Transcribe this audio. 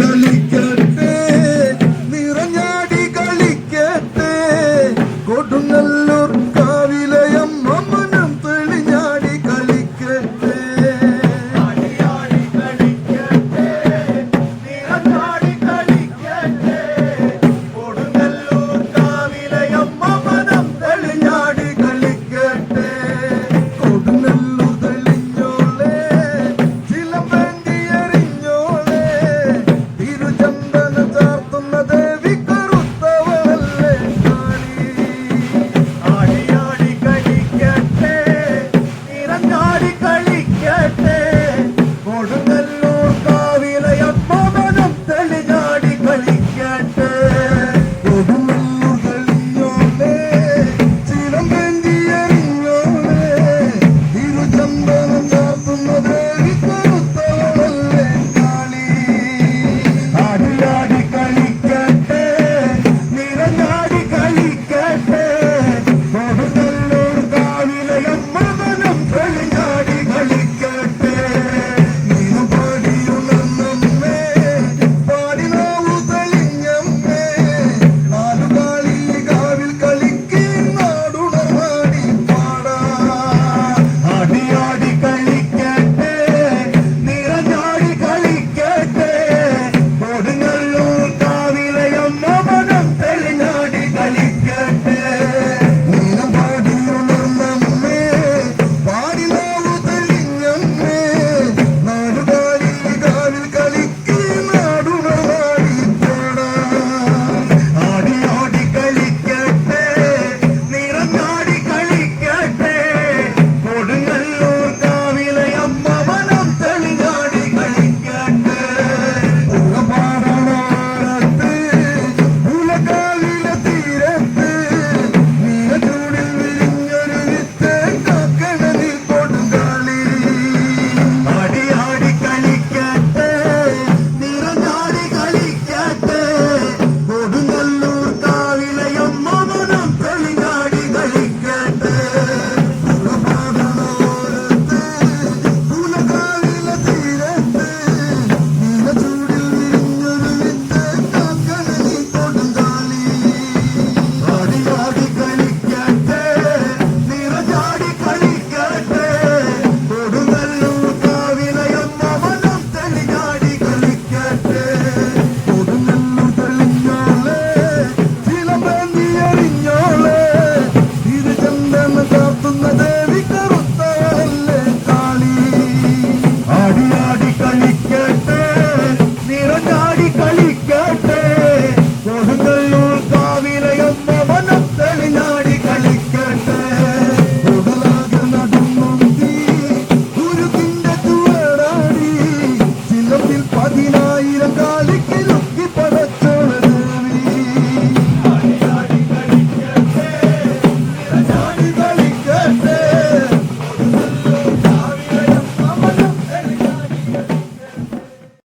കളിക്കട്ടെ നിറഞ്ഞാടി കളിക്കട്ടെ കൊടുങ്ങല്ലൂർ